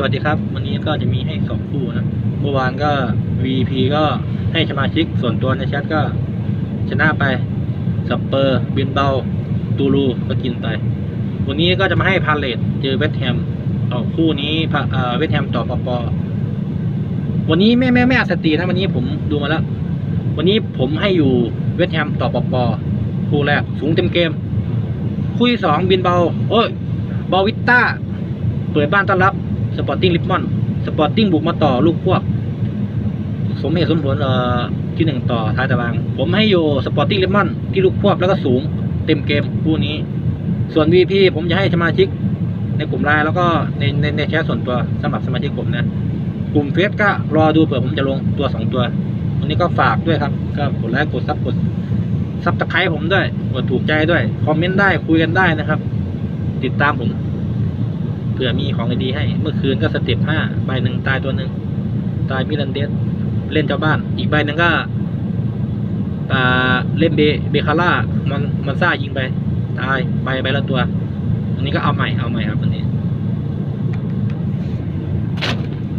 สวัสดีครับ วันนี้ก็จะมีให้สองคู่นะเมื่อวานก็ VP ก็ให้สมาชิกส่วนตัวในแชทก็ ชนะไปสเปอร์บินเบาตูรูก็กินไป วันนี้ก็จะมาให้พาเลตเจอเวสแฮมเอคู่นี้พาเออเวสแฮมต่อปปวันนี้แม่แม่แม่สตรีนะวันนี้ผมดูมาแล้ว วันนี้ผมให้อยู่เวสแฮมต่อปปคู่แรกสูงเต็มเกม คู่ที่สองบินเบาโอ้ยบาวิตต้า เปิดบ้านต้อนรับ สปอร์ติ้งลิปมอนสปอร์ติ้งบุกมาต่อลูกพวก สมเหตุสมผลเอ่อที่หนึ่งต่อท้ายตาราง ผมให้อยู่สปอร์ติ้งลิปมอนที่ลูกพวกแล้วก็สูงเต็มเกมคู่นี้ ส่วน VP ผมจะให้สมาชิก ในกลุ่มไลน์แล้วก็ในในในแชทส่วนตัวสำหรับสมาชิกผมนะ กลุ่มเฟซก็รอดูเผื่อผมจะลงตัวสองตัว วันนี้ก็ฝากด้วยครับ ก็กดไลค์กดซับกดซับตะไคร้ผมด้วยกดถูกใจด้วย คอมเมนต์ได้คุยกันได้นะครับ ติดตามผม ผื่อมีของดีให้ เมื่อคืนก็สเต็ปห้าใบหนึ่งตายตัวหนึ่งตายมิลันเดสเล่นเจ้าบ้าน อีกใบหนึ่งก็เล่นเบเบคาร่ามันมันซ่ายิงไป ตายไปใบละตัว อันนี้ก็เอาใหม่เอาใหม่ครับอันนี้